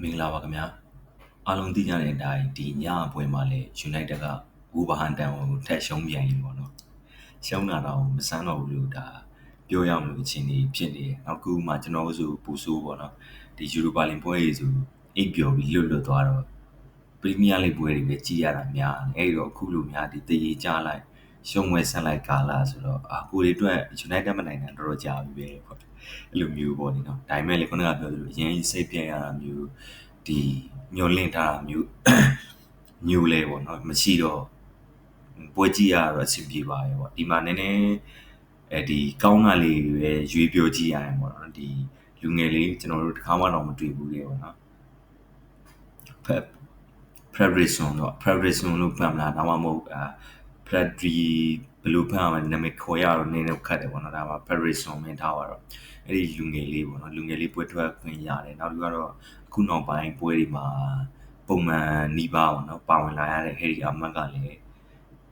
မင်္ဂလာပါခင်ဗျာအားလုံးသိကြတဲ့အတိုင်းဒီညအပွဲမှာလည်း United ကဝူဗဟန်တန်ကိုထက်ရှုံးပြန်ပြီပေါ့နော်ရှုံးတာတော့မဆန်းတော့ဘူးလို့ဒါပြောရမလို့အချိန်ကြီးဖြစ်နေတယ်နောက်ခုမှကျွန်တော်တို့ဆိုပူဆိုးပေါ့နော်ဒီယူရိုပါလင်ပွဲကြီးဆိုအိပ်ပျော်ပြီးလွတ်လွတ်သွားတော့ပရီးမီးယားလိပွဲတွေပဲကြီးရတာများတယ်အဲ့တော့အခုလိုများဒီတရေကြလိုက် ရှုံးဝဲဆက်လိုက်ကာလာဆိုတော့အာကိုတွေအတွက် United မနိုင်တာတော်တော်ကြာပြီပဲပေါ့အဲ့လိုမျိုးပေါ့နော်ဒါပေမဲ့လေခုနကပြောသလိုအရင်စိတ်ပြည့်ရတာမျိုးဒီညှော်လင့်ထားတာမျိုးညိုလဲပေါ့နော်မရှိတော့ပွဲကြည့်ရတော့အဆင်ပြေပါရဲ့ပေါ့ဒီမှာနည်းနည်းအဲဒီကောင်းကလေးပဲရွေးပြောကြည့်ရရင်ပေါ့နော်ဒီလူငယ်လေးကျွန်တော်တို့တစ်ခါမှတော့မတွေ့ဘူးလေပေါ့နော် preparation တော့ preparation လို့ပြန်လာဒါမှမဟုတ်အာ Predri ဘယ်လိုဖမ်းရမလဲနာမည်ခေါ်ရတော့နည်းနည်းခက်တယ်ပေါ့နော်ဒါမှ preparation မင်းထားပါတော့အဲ့ဒီလူငယ်လေးပေါ့နော်လူငယ်လေးပွဲထွက်ခွင့်ရတယ်နောက်တစ်ခုကတော့အခုနောက်ပိုင်းပွဲတွေမှာပုံမှန်နီးပါပေါ့နော်ပါဝင်လာရတဲ့ Harry Ahmad ကလည်း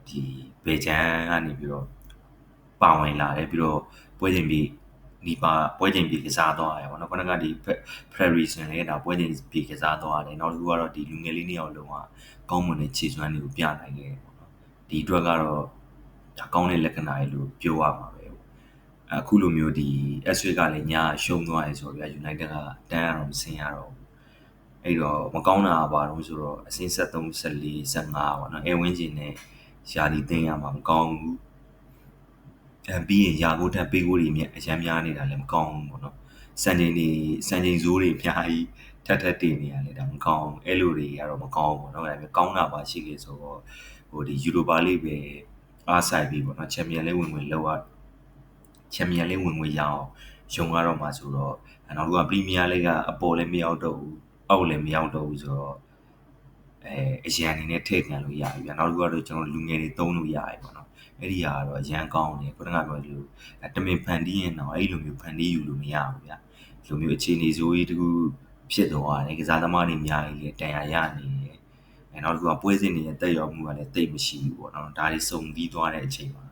ဒီဘေချန်ကနေပြီးတော့ပါဝင်လာတယ်ပြီးတော့ပွဲချိန်ပြီးနီးပါပွဲချိန်ပြီးကစားသွားရတယ်ပေါ့နော်ခုနကဒီ preparation လေးဒါပွဲချိန်ပြီးကစားသွားတယ်နောက်တစ်ခုကတော့ဒီလူငယ်လေးနှစ်ယောက်လုံးကကောင်းမွန်တဲ့ခြေစွမ်းတွေကိုပြနိုင်ခဲ့တယ်ပေါ့နော် ဒီအတွက်ကတော့ဒါကောင်းတဲ့လက္ခဏာတွေလို့ပြောရမှာပဲအခုလိုမျိုးဒီ SW ကလည်းညာရှုံးသွားရဲဆိုတော့ United ကတန်းရတော့မစင်ရတော့ဘူးအဲ့တော့မကောင်းတာပါတော့ဆိုတော့အစင်း73 14 15ပေါ့နော်အဲဝင်းကျင်နဲ့ယာဒီသိမ်းရမှာမကောင်းဘူးအဲပြီးရင်ယာကိုတက်ပေးကိုတွေမြအရမ်းများနေတာလည်းမကောင်းဘူးပေါ့နော် စံချိန်တွေစံချိန်ဇိုးတွေအများကြီးထပ်ထပ်တင်နေရတယ်ဒါမကောင်းအဲ့လိုတွေကတော့မကောင်းဘူးပေါ့နော်ဒါပေမဲ့ကောင်းတာပါရှိလေဆိုတော့ဟိုဒီယူရိုပါလိပဲအားဆိုင်ပြီးပေါ့နော်ချန်ပီယံလေးဝင်ဝင်လောက်ရချန်ပီယံလေးဝင်ဝင်ရအောင်ရုံကတော့မှာဆိုတော့နောက်တော့ပရီးမီးယားလိကအပေါ်လည်းမရောက်တော့ဘူးအောက်လည်းမရောက်တော့ဘူးဆိုတော့အဲအရန်အနေနဲ့ထည့်ခံလို့ရပြီဗျာနောက်တစ်ခုကတော့ကျွန်တော်လူငယ်တွေသုံးလို့ရပြီပေါ့နော် အဲ့ဒီဟာကတော့အရန်ကောင်းတယ်ခုနကပြောလို့တမင်ဖန်တီးရင်တော့အဲ့လိုမျိုးဖန်တီးယူလို့မရဘူးဗျာဒီလိုမျိုးအခြေအနေဆိုးကြီးတခုဖြစ်သွားတယ်ကစားသမားတွေအများကြီးလည်းတန်ရာရနေတယ်အဲနောက်တစ်ခုကပွဲစဉ်တွေရဲ့တက်ရောက်မှုကလည်းတိတ်မရှိဘူးပေါ့နော်ဒါတွေစုံပြီးသွားတဲ့အချိန်မှာ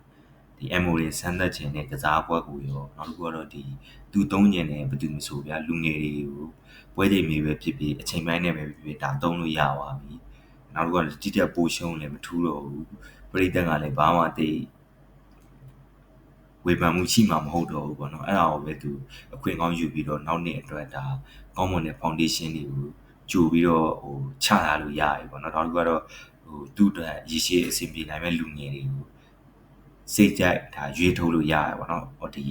ဒီ MO တွေဆန်းသက်ခြင်းနဲ့ကစားပွဲကိုရောနောက်တစ်ခုကတော့ဒီသူသုံးညင်နဲ့ဘယ်သူမဆိုဗျာလူငယ်တွေကိုပွဲချိန်မျိုးပဲဖြစ်ဖြစ်အချိန်ပိုင်းနဲ့ပဲဖြစ်ဖြစ်ဒါသုံးလို့ရပါပြီ နောက်တစ်ခုကတိကျပိုရှုံးလည်းမထူးတော့ဘူးပရိသတ်ကလည်းဘာမှတိတ်ဝေဖန်မှုရှိမှာမဟုတ်တော့ဘူးပေါ့နော်အဲ့ဒါကိုပဲသူအခွင့်ကောင်းယူပြီးတော့နောက်နှစ်အတွက်ဒါကောင်းမွန်တဲ့ foundation တွေကိုကြိုပြီးတော့ဟိုချလာလို့ရပြီပေါ့နော်နောက်တစ်ခုကတော့ဟိုသူ့အတွက်ရည်ရှိအဆင်ပြေနိုင်မဲ့လူငယ်တွေကိုစိတ်ကြိုက်ဒါရွေးထုတ်လို့ရရပေါ့နော်ဟိုဒီ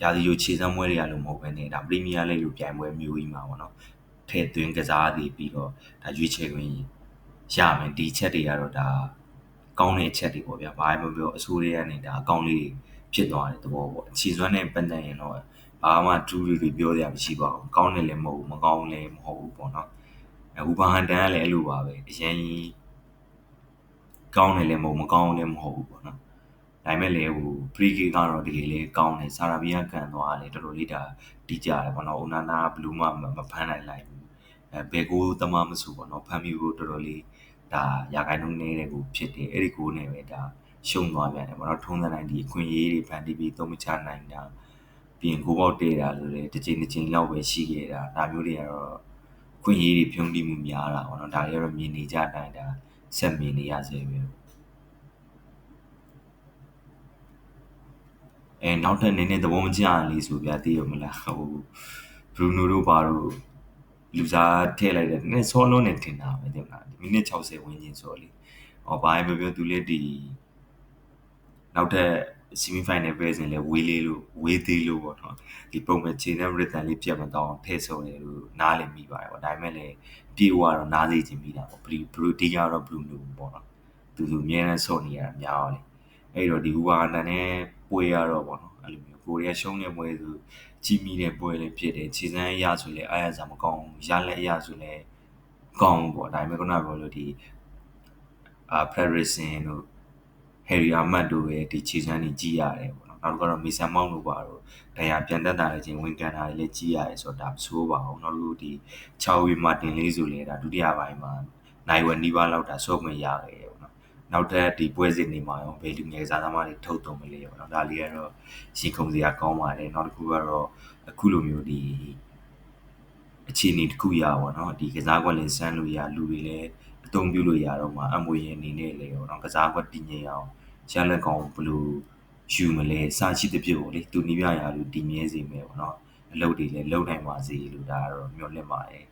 ရာသီရိုခြေစမ်းပွဲတွေကလို့မဟုတ်ဘဲနဲ့ဒါပရီးမီးယားလိဂ်လိုပြိုင်ပွဲမျိုးကြီးမှာပေါ့နော်ထည့်သွင်းကစားသည်ပြီးတော့ဒါရွေးချယ်ခွင့် ရမယ်ဒီချက်တွေကတော့ဒါကောင်းတဲ့အချက်တွေပေါ့ဗျာဘာမှမပြောအဆိုးတွေကနေဒါအကောင်းလေးဖြစ်သွားတဲ့သဘောပေါ့ခြေစွမ်းနဲ့ပတ်သက်ရင်တော့ဘာမှဒူးတွေပြောရမရှိပါဘူးကောင်းတယ်လည်းမဟုတ်ဘူးမကောင်းလည်းမဟုတ်ဘူးပေါ့နော်အခုဘာဟန်တန်ကလည်းအဲ့လိုပါပဲအရင်ကောင်းတယ်လည်းမဟုတ်မကောင်းလည်းမဟုတ်ဘူးပေါ့နော်ဒါပေမဲ့လည်းဟို free kick ကတော့တကယ်လေးကောင်းတယ်ဆာရာဘီယာကန်သွားတယ်တော်တော်လေးဒါတီးကြတယ်ပေါ့နော်အိုနာနာဘလူးမမဖမ်းနိုင်လိုက်ဘူး အဲဘယ်ကိုသမားမဆိုပေါ့နော်ဖမ်းပြီးကိုတော်တော်လေးဒါရာခိုင်နှုန်းနေတဲ့ကိုဖြစ်တယ်အဲ့ဒီကိုနဲ့ပဲဒါရှုံးသွားပြန်တယ်ပေါ့နော်ထုံးစံတိုင်းဒီအခွင့်အရေးတွေဖန်တီးပြီးသုံးမချနိုင်တာပြီးရင်ကိုပေါက်တေးတာလို့လေတစ်ချိန်တစ်ချိန်လောက်ပဲရှိခဲ့တာဒါမျိုးတွေကတော့ခွင့်ရေးတွေဖြုံးတိမှုများတာပေါ့နော်ဒါတွေကတော့မြင်နေကြတိုင်းဒါဆက်မြင်နေရစေပဲအဲနောက်ထပ်နည်းနည်းသဘောမကျလေးဆိုပြသိရမလားဟိုဘရူနိုတို့ဘာတို့ လူစားထည့်လိုက်တယ်နည်းဆောလုံးနဲ့တင်တာပဲတင်တာမိနစ်60ဝန်းကျင်ဆိုလေဟောဘာပဲပြောသူလည်းဒီနောက်ထပ် semi final ပဲစဉ်လဲဝေးလေးလို့ဝေးသေးလို့ပေါ့နော်ဒီပုံမဲ့ခြေနဲ့ rhythm လေးပြတ်မတော့ထည့်ဆုံတယ်လို့နားလည်မိပါတယ်ပေါ့ဒါပေမဲ့လည်းပြေဝတော့နားစေချင်မိတာပေါ့ဘလူဘလူဒီကတော့ blue လို့ပေါ့နော်သူသူအများနဲ့ဆော့နေရတာများအောင်လေ အဲ့တော့ဒီဟူဝါကန်နဲ့ပွဲရတော့ပေါ့နော်အဲ့လိုမျိုးကိုရီးယားရှုံးတဲ့ပွဲဆိုကြီးမိတဲ့ပွဲလည်းဖြစ်တယ်ခြေစမ်းရဆိုလဲအားရစားမကောင်းရလက်ရဆိုလဲကောင်းပေါ့ဒါပေမဲ့ခုနကပြောလို့ဒီအာ Parisien တို့ Harry Ahmad တို့ရဲ့ဒီခြေစမ်းတွေကြီးရတယ်ပေါ့နော်နောက်တစ်ခါတော့ Mason Mount တို့ပါတော့တရားပြန်တက်တာလည်းချင်းဝင်ကန်တာလည်းကြီးရတယ်ဆိုတော့ဒါမဆိုးပါဘူးနောက်တစ်ခုဒီ6ဝီမာတင်လေးဆိုလဲဒါဒုတိယပိုင်းမှာနိုင်ဝနီးပါးလောက်ဒါဆော့ခွင့်ရခဲ့တယ်ပေါ့ နော်နောက်ထပ်ဒီပွဲစဉ်တွေမှာရောဘယ်လူငယ်စားသမားတွေထုတ်သုံးမလဲပေါ့နော်ဒါလေးကတော့ရှင်းခုံစရာကောင်းပါတယ်နောက်တစ်ခုကတော့အခုလိုမျိုးဒီအအခြေအနေတစ်ခုရပါတော့ဒီကစားကွက်လင်ဆန်းလို့ရလူတွေလည်းအသုံးပြုလို့ရတော့မှအမွေအနေနဲ့လေပေါ့နော်ကစားကွက်တည်ငြိမ်အောင်ရလက်ကောင်ဘလို့ယူမလဲစာရှိတဲ့ပြည့်ကိုလေသူနီးပြရာလူတည်မြဲစေမယ်ပေါ့နော်အလုပ်တွေလည်းလုပ်နိုင်ပါစေလို့ဒါကတော့မျှော်လင့်ပါတယ်